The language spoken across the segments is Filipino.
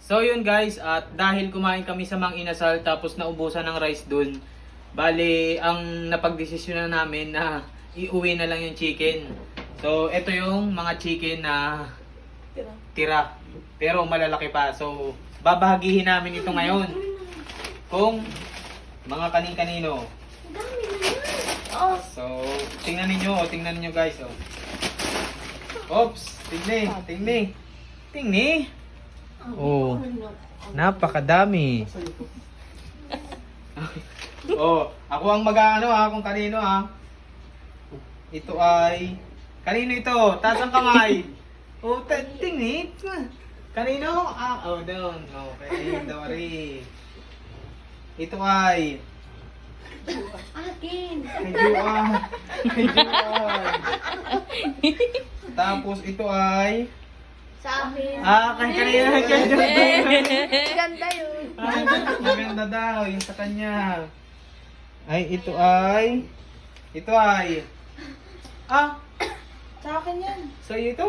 So yun guys, at dahil kumain kami sa Mang Inasal tapos naubusan ng rice dun, bali ang napagdesisyon na namin na iuwi na lang yung chicken. So ito yung mga chicken na tira. Pero malalaki pa. So babahagihin namin ito ngayon kung mga kanin-kanino. So, tingnan ninyo, oh, tingnan ninyo guys, oh. Oops, tingni, tingni. Tingni. Oh, napakadami. oh, ako ang mag-ano ha, kung kanino ha. Ito ay, kanino ito? Taas ang kamay. Oh, tingni. Kanino? Ah, oh, doon. Okay, Dory. Ito ay, akin. Kay Juan. Kay Juan. Tapos ito ay... Sa akin. Ah, kay kanina. Kay. Ganda yun. Maganda daw. Yung sa kanya. Ay, ito ay... Ito ay... Ah! Sa akin yan. Sa iyo ito?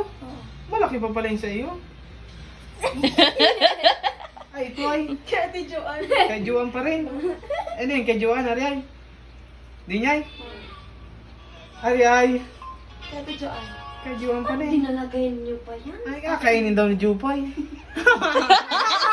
Malaki pa pala yung sa iyo. Ay, ito ay... Kaya Ate Joanne. Kay Juan pa rin. Ano yun? Kay Juan, Ariay? Di niya? Ay, ay. Kaya Ate Joanne. Kay Juan pa rin. Dinalagay niyo pa yan? Ay, kakainin daw ni Jupay.